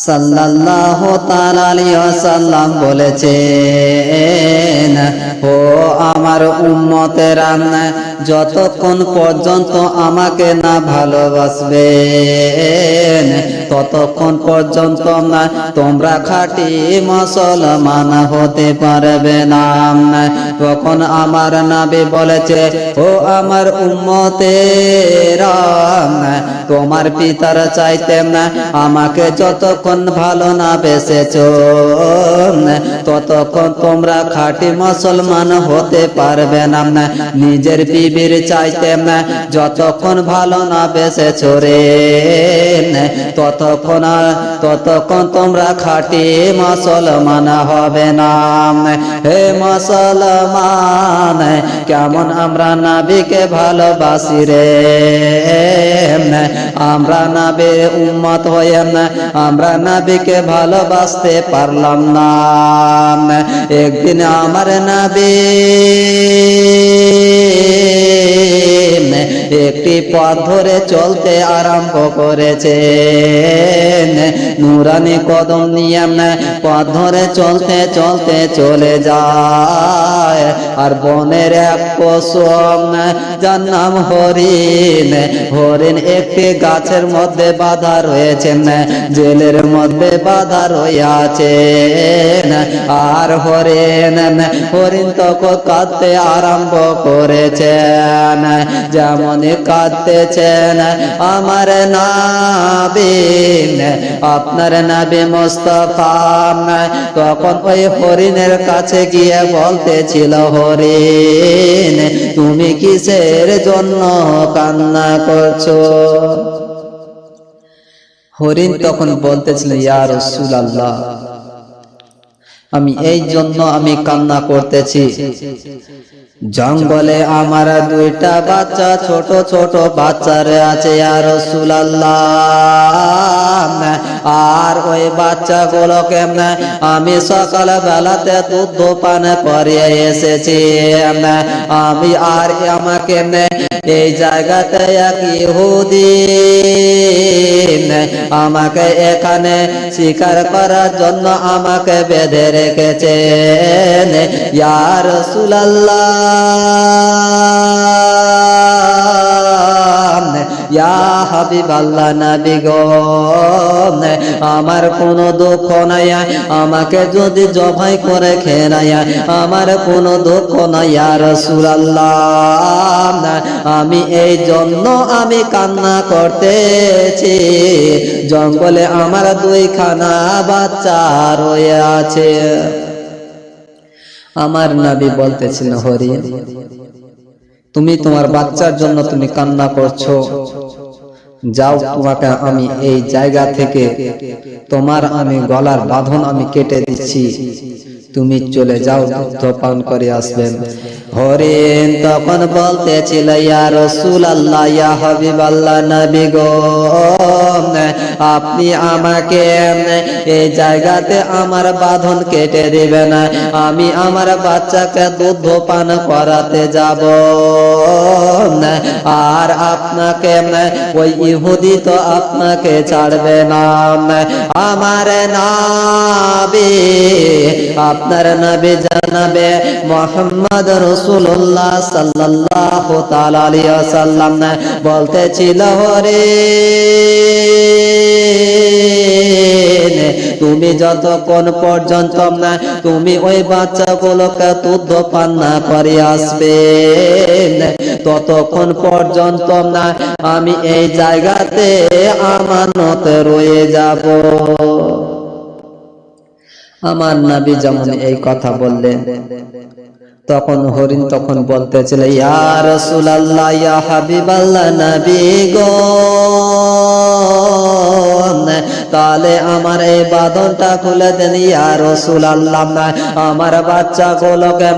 সাল্লাল্লাহু সাল্লাম বলেছেন ও আমার উম্মতেরা যতক্ষণ পর্যন্ত আমাকে না ভালোবাসবেন, ততক্ষণ পর্যন্ত না তোমরা খাঁটি মুসলমান হতে পারবে না। তখন আমার নাবি বলেছে, ও আমার উম্মতেরা, তোমার পিতার চাইতে না আমাকে যতক্ষণ ভালো না বেসেছ, ততক্ষণ তোমরা খাটি মুসলমান হতে পারবে না। নিজের বিবির চাইতে না যতক্ষণ ভালো না বেসেছ রে ততক্ষণ ততক্ষণ তোমরা খাঁটি মুসলমান হবে না হে মুসলমান, কেমন আমরা নাবিকে ভালোবাসি রে আমরা নাবে উম্মত হয়ে আমরা নাবিকে ভালোবাসতে পারলাম না একদিন আমার নাবি একটি পথ ধরে চলতে আরম্ভ করেছে নুরানি কদম নিয়ে পথ ধরে চলতে চলতে চলে যায়। আর বনের এক পশু যার নাম হরিণ। হরিণ একটি গাছের মধ্যে বাধা রয়েছে জেলের মধ্যে বাধা রয়েছে আর হরিণ হরিণ তখন কাঁদতে আরম্ভ করেছেন যেমন কাঁদতেছেন আমার নাবিন। আপনার নাবি মোস্তফা, তখন ওই হরিণের কাছে গিয়ে বলতেছিল হরিণ তুমি কিসের জন্য কান্না করছ? হরিণ তখন বলতেছিল ইয়ার রসুল আল্লাহ আমি এই জন্য আমি কান্না করতেছি। জঙ্গলে আমার দুইটা বাচ্চা ছোট ছোট বাচ্চারে আছে আর আর ওই বাচ্চা গুলোকে আমি সকাল বেলাতে দুধ পান করিয়ে এসেছি আমি আর আমাকে এই জায়গাতে এক ইহুদি আমাকে এখানে শিকার করার জন্য আমাকে বেঁধে রেখেছেন ইয়ার আমার কোনো দুঃখ নাই, আমাকে যদি জবাই করে খেয়ে আমার কোনো দুঃখ নাই আর সুলাল্লাহ আমি এই জন্য আমি কান্না করতেছি, জঙ্গলে আমার দুইখানা বাচ্চা রয়ে আছে। আমার নাবি বলতেছিল হরি তুমি তোমার বাচ্চার জন্য তুমি কান্না করছ। যাও তোমাকে আমি এই জায়গা থেকে, তোমার আমি গলার বাঁধন আমি কেটে দিচ্ছি। তুমি চলে যাও দুগ্ধ পান করে আসবেন। হরিণ তখন বলতেছিল ইয়া রসুল আল্লাহ ইয়া হাবিব আল্লাহ নবী গো আপনি আমাকে এই জায়গাতে আমার বাঁধন কেটে দিবেন। আমি আমার বাচ্চাকে দুধ পান করাতে যাব। আর আপনাকে ওই ইহুদি তো আপনাকে ছাড়বে না। আমার নাবি, আপনার নবী জানাবে মোহাম্মদ রসুল্লাহ সাল্লাল্লাহু তাআলা আলাইহি ওয়াসাল্লাম। বলতেছিল, হরে তুমি যতক্ষণ পর্যন্ত না, তুমি ওই বাচ্চাগুলোকে দুধ পান না করে আসবে। ততক্ষণ পর্যন্ত না, আমি এই জায়গাতে আমানত রয়ে যাব। আমার নাবি যেমন এই কথা বললেন তখন হরিণ তখন বলতেছিল ইয়া সুলাল্লা ইয়া হাবিবাল্লা নবী গো তাহলে আমার এই বাদনটা খুলে দেন, ইয়া রাসূলুল্লাহ আমার বাচ্চা গুলোকে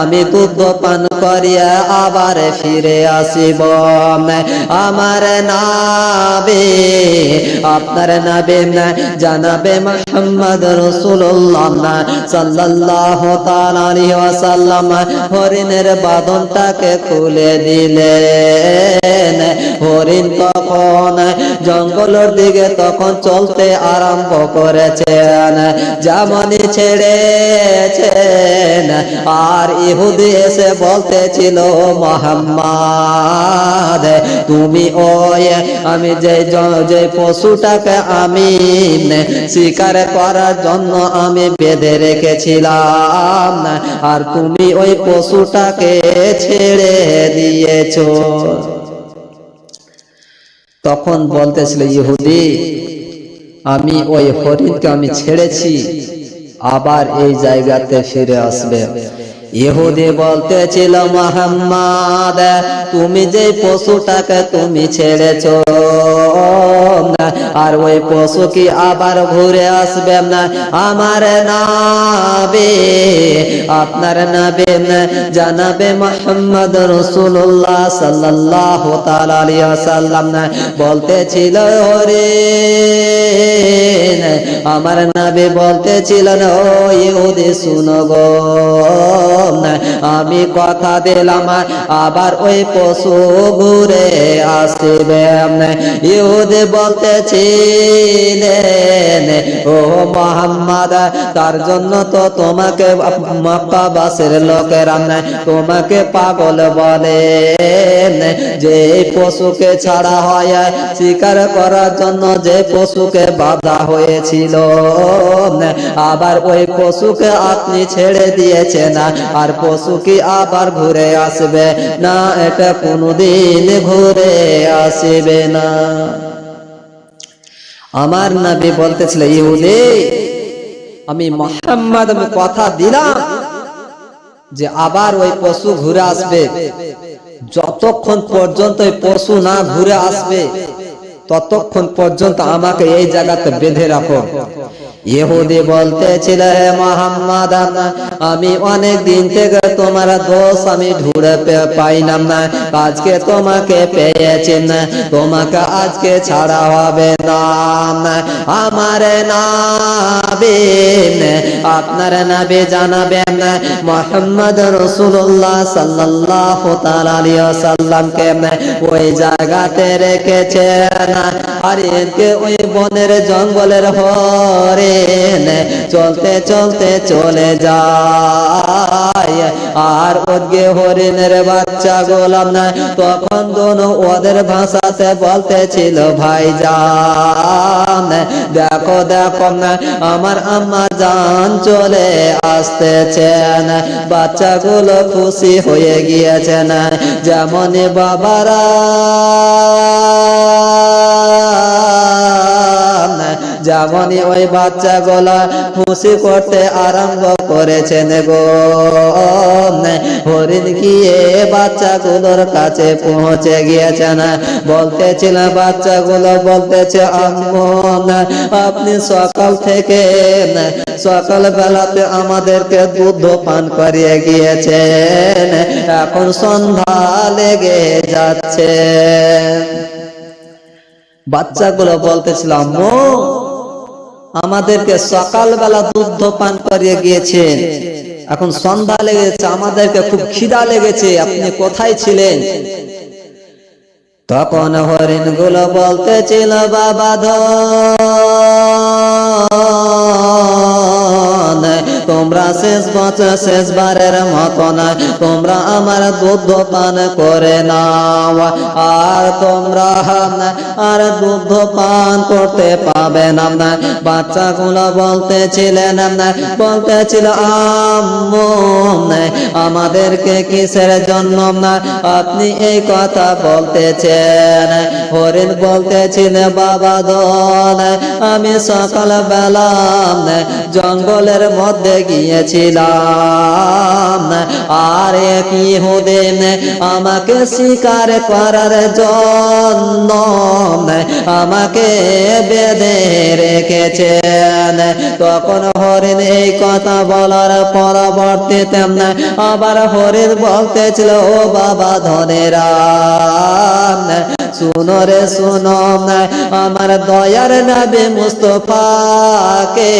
আমি দুধ পান করিয়া আবার ফিরে আসিব আমার নাবে, আপনার নাবে জানাবে মোহাম্মদ তাআলা আলাইহি ওয়াসাল্লাম হরিণের বাঁধনটাকে খুলে দিলেন, হরিণ তখন, জঙ্গলের দিকে তখন চলতে আরম্ভ করেছেন যেমনই ছেড়েছেন। আর ইহুদি এসে বলতেছিল মোহাম্মদ, তুমি ওই, আমি যে যে পশুটাকে আমি শিকার করার জন্য আমি বেঁধে রেখেছিলাম, আর তুমি ওই পশুটাকে ছেড়ে দিয়েছ। তখন বলতেছিল ইহুদি আমি ওই হরিণকে আমি ছেড়েছি। আবার এই জায়গাতে ফিরে আসবে। ইহুদি বলতেছিল, মোহাম্মদ, তুমি যে পশুটাকে তুমি ছেড়েছ আর ওই পশু কি আবার ঘুরে আসবে না? আমার নাবে, আপনার নাবে জানাবে মোহাম্মদ রসুল্লাহ সাল্লাহ সাল্লাম বলতেছিল রে আমার নাবে বলতেছিলেন ও ইহুদি, শুনো গো আমি কথা দিলাম, আবার ওই পশু ঘুরে আসবে ইহুদি বলতেছিলেন ও মোহাম্মদ, তার জন্য তো তোমাকে মক্কাবাসের লোকেরা তোমাকে পাগল বলে যে পশুকে ছাড়া হয়, শিকার করার জন্য যে পশুকে বাধা হয়েছিল আবার ওই পশুকে আপনি ছেড়ে দিয়েছেন, আর পশু কি আবার ঘুরে আসবে? না, এটা কোনোদিন ঘুরে আসবে না। আমার নাবি বলতেছিল, ইহুদে, আমি মোহাম্মদ আমি কথা দিলাম যে আবার ওই পশু ঘুরে আসবে। যতক্ষণ পর্যন্ত ওই পশু না ঘুরে আসবে, ততক্ষণ পর্যন্ত আমাকে এই জায়গাতে বেঁধে রাখো। ইহুদি বলতেছিল, হে মোহাম্মদ, আমি অনেক দিন থেকে তোমার দোষ আমি ঢুড়ে পাইলাম না। আজকে তোমাকে পেয়েছি না। তোমাকে আজকে ছাড়া হবে না। আমার নাবে, আপনার নাবে জানাবেন মোহাম্মদ রসুল্লাহ আলাইহি ওয়াসাল্লামকে ওই জায়গাতে রেখেছেন। আর একে ওই বনের জঙ্গলের হরেন চলতে চলতে চলে যায়। আর ওদিকে হরিণের বাচ্চা গোলাম না তখন দোনো ওদের ভাষাতে বলতেছিল ভাই যান দেখো দেখো না আমার আম্মা জান চলে আসতেছেন। বাচ্চাগুলো খুশি হয়ে গিয়েছেন। যেমন বাবারা যেমনই ওই বাচ্চা গোলা খুশি করতে আরম্ভ করেছেন গো। হরিণ গিয়ে বাচ্চাগুলোর কাছে পৌঁছে গিয়েছেন? বলতেছিল বাচ্চাগুলো, বলতেছে, আম্মু, আপনি সকাল থেকে সকাল বেলাতে আমাদেরকে দুধ পান করিয়ে গিয়েছেন। এখন সন্ধ্যা লেগে যাচ্ছে। বাচ্চাগুলো বলতেছিল, আম্মু আমাদেরকে সকালবেলা দুধ পান করিয়ে গিয়েছেন। এখন সন্ধ্যা লেগেছে, আমাদেরকে খুব খিদা লেগেছে, আপনি কোথায় ছিলেন? তখন হরিণগুলো বলতেছিল, বাবা ধন তোমরা শেষ বছর শেষবারের মতন তোমরা আমার দুধ পান করে নাও। আর তোমরা, আর দুধ পান করতে পাবে না। বাচ্চাগুলো বলতেছিলেন, বলতেছিল, আম্মু, আমাদেরকে কিসের জন্য আপনি এই কথা বলতেছেন? হরিণ বলতেছিল, বাবা দন আমি সকাল বেলা জঙ্গলের মধ্যে গিয়েছিলাম আর এক ইহুদিন আমাকে শিকার করার জন্য আমাকে বেঁধে রেখেছেন। তখন হরিণ এই কথা বলার পরবর্তীতে আবার হরিণ বলতেছিল ও বাবা ধনেরা শুনো রে, শুনো আমার দয়ার নবী মুস্তফাকে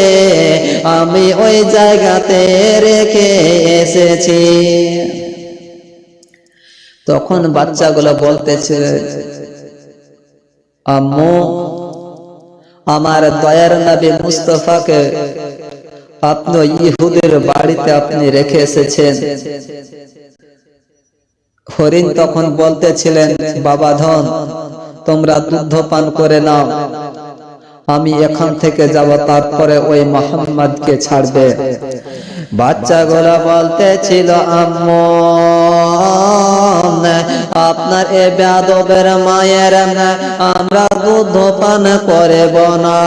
আমি ওই জায়গাতে রেখে এসেছি। তখন বাচ্চাগুলো বলতেছে, আম্মু, আমার দয়ার নবী মুস্তফাকে আপনি ইহুদের বাড়িতে আপনি রেখে এসেছেন। হরিণ তখন বলতেছিলেন, বাবা ধন, তোমরা দুগ্ধ পান করে নাও। আমি এখান থেকে যাব, তারপরে ওই মোহাম্মদকে ছাড়বে। বাচ্চাগুলো বলতেছিল, আম্মু, আপনার এ বেদবের মায়ের আমরা দুধ পান করব না।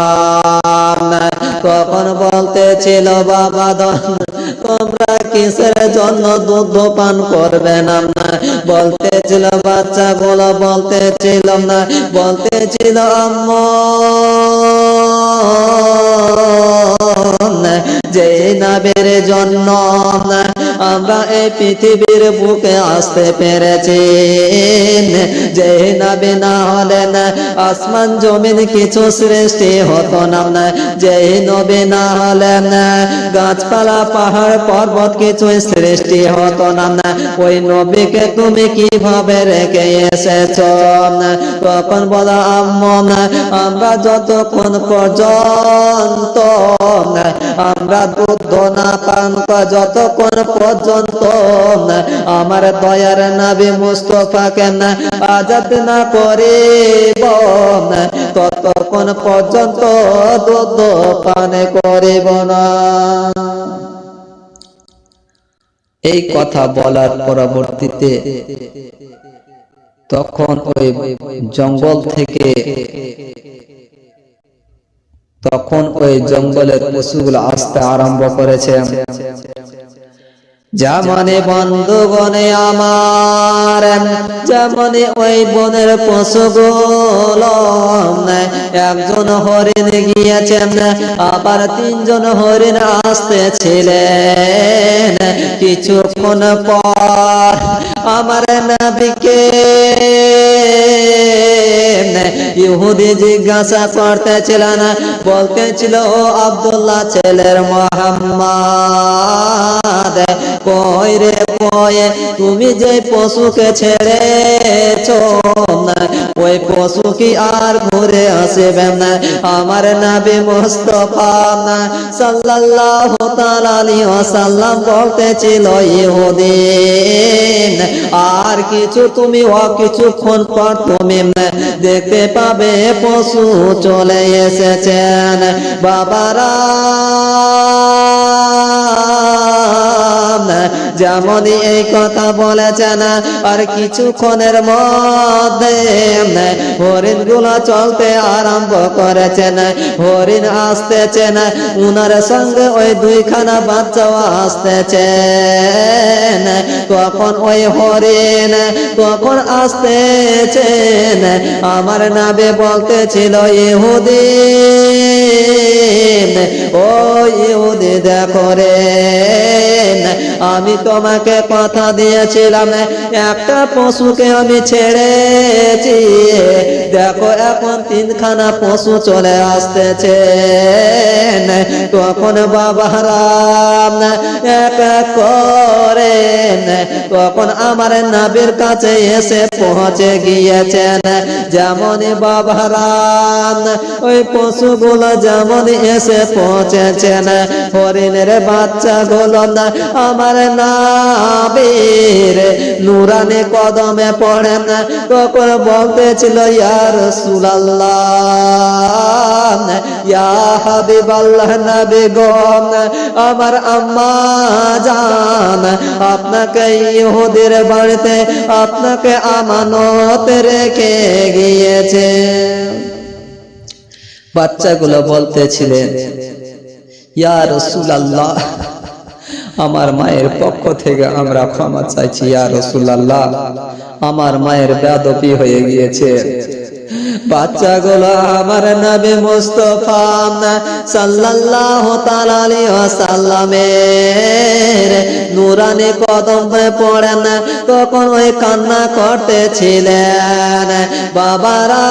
তখন বলতেছিল, বাবা ধন তোমরা কিসের জন্য দুধ পান করবে না? বলতেছিল বাচ্চাগুলো, বলতেছিল না, বলতেছিল আম্মু যে নাবের জন্য আমরা এই পৃথিবীর বুকে আসতে পেরেছি। যে নাবে না হলেন আসমান জমিন কিছু সৃষ্টি হতো না। যে নবে না হলেন গাছপালা, পাহাড়, পর্বত কিছু সৃষ্টি হতো না। ওই নবীকে তুমি কীভাবে রেখে এসেছ? তখন বলা আম্মন আমরা যতক্ষণ পর্যন্ত, আমরা দুধ না পান, যতক্ষণ পর্যন্ত আমার দয়ার নাবি মুস্তফাকে না আজাদ না করিব ততক্ষণ পর্যন্ত পান করিব না। এই কথা বলার পরবর্তীতে তখন ওই জঙ্গল থেকে তখন ওই জঙ্গলের পশুগুলো আসতে আরম্ভ করেছে। যেমনে বন্ধুগণে আমার যেমনে ওই বনের পশুগুলো একজন হরিণ গিয়েছেন, আবার তিনজন হরিণ আসতেছিলেন। কিছুক্ষণ পর আমার নাবিকে ইহুদি জিজ্ঞাসা করতেছিলেন, বলতেছিল, ও আব্দুল্লাহ, ছেলের মোহাম্মদ কই রে কই তুমি যে পশুকে ছেড়েছ ওই পশু কি আর ঘুরে আসবে না? আমার নাবি মুস্তফা সাল্লাল্লাহু তাআলা আলাইহি ওয়াসাল্লাম বলতেছিল, ইহুদিন, আর কিছু তুমি ও কিছুক্ষণ পর তুমি দেখতে পাবে, পশু চলে এসেছেন। বাবারা যেমন এই কথা বলেছেন আর কিছুক্ষণের মধ্যে হরিণগুলো চলতে আরম্ভ করেছেন হরিণ আসতেছেন উনার সঙ্গে ওই দুইখানা বাচ্চাও আসতেছেন তখন ওই হরিণ তখন আসতেছেন আমার নাবে বলতেছিল ইহুদি, ও ইহুদি দেখো রে, আমি তোমাকে কথা দিয়েছিলাম, একটা পশুকে আমি ছেড়েছি। দেখো, এখন তিনখানা পশু চলে আসতেছে তখন বাবারাম এক করে তখন আমার নাবির কাছে এসে পৌঁছে গিয়েছেন। যেমন বাবারাম ওই পশুগুলো যেমন এসে পৌঁছেছেন। হরিণের বাচ্চাগুলো না, আমার নাবির নুরানে কদমে পড়েন। তখন বলতেছিল ইয়ার সুলাল্লাহ ইয়া হাবিবাল্লাহ নবী গম আমার আম্মা জান, আপনাকে ইহুদের বাড়িতে, আপনাকে আমানত রেখে গিয়েছে। বাচ্চাগুলো বলতেছিলেন, ইয়া রাসূলুল্লাহ আমার মায়ের পক্ষ থেকে আমরা ক্ষমা চাইছি, ইয়া রাসূলুল্লাহ। আমার মায়ের বেয়াদবি হয়ে গিয়েছে। বাচ্চাগুলো আমার নবী মুস্তফা পড়েন, তখন ওই কান্না করতেছিলেন। বাবারা!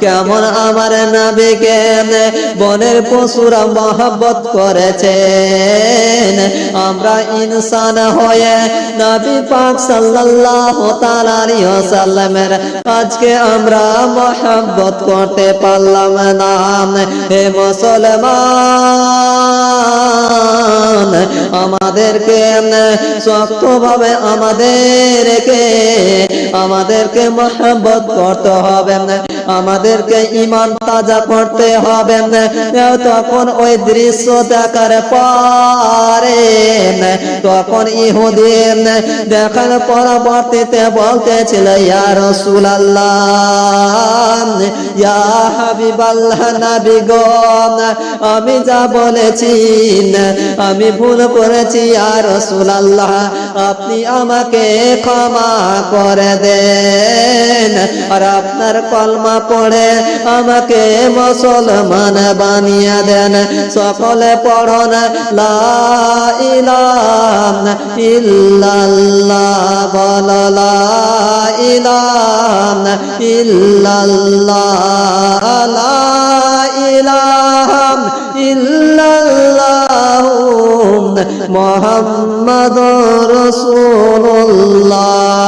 কেমন আমার নাবিকে বনের পশুরা মহব্বত করেছেন? আমরা ইনসান হয়ে নবী পাক সাল্লাল্লাহু তাআলা আলাইহি ওয়াসাল্লামের আজকে আমরা মহব্বত করতে পারলাম না। হে মুসলমান আমাদেরকে শক্তভাবে আমাদেরকে আমাদেরকে মহব্বত করতে হবে আমাদেরকে ইমান তাজা করতে হবে। তখন ওই দৃশ্য দেখার পরে, তখন ইহুদিন দেখার পরবর্তীতে বলতেছিল, ইয়া ইয়া হাবিবাল্লাহ নবী আমি যা বলেছি, আমি ভুল করেছি, ইয়া আল্লাহ আপনি আমাকে ক্ষমা করে দেন। আর আপনার কলমা পড়ে আমাকে মুসলমান বানিয়ে দেন। সকলে পড়ন ইলাহা ইল্লাল্লাহ মুহাম্মাদুর রাসূলুল্লাহ।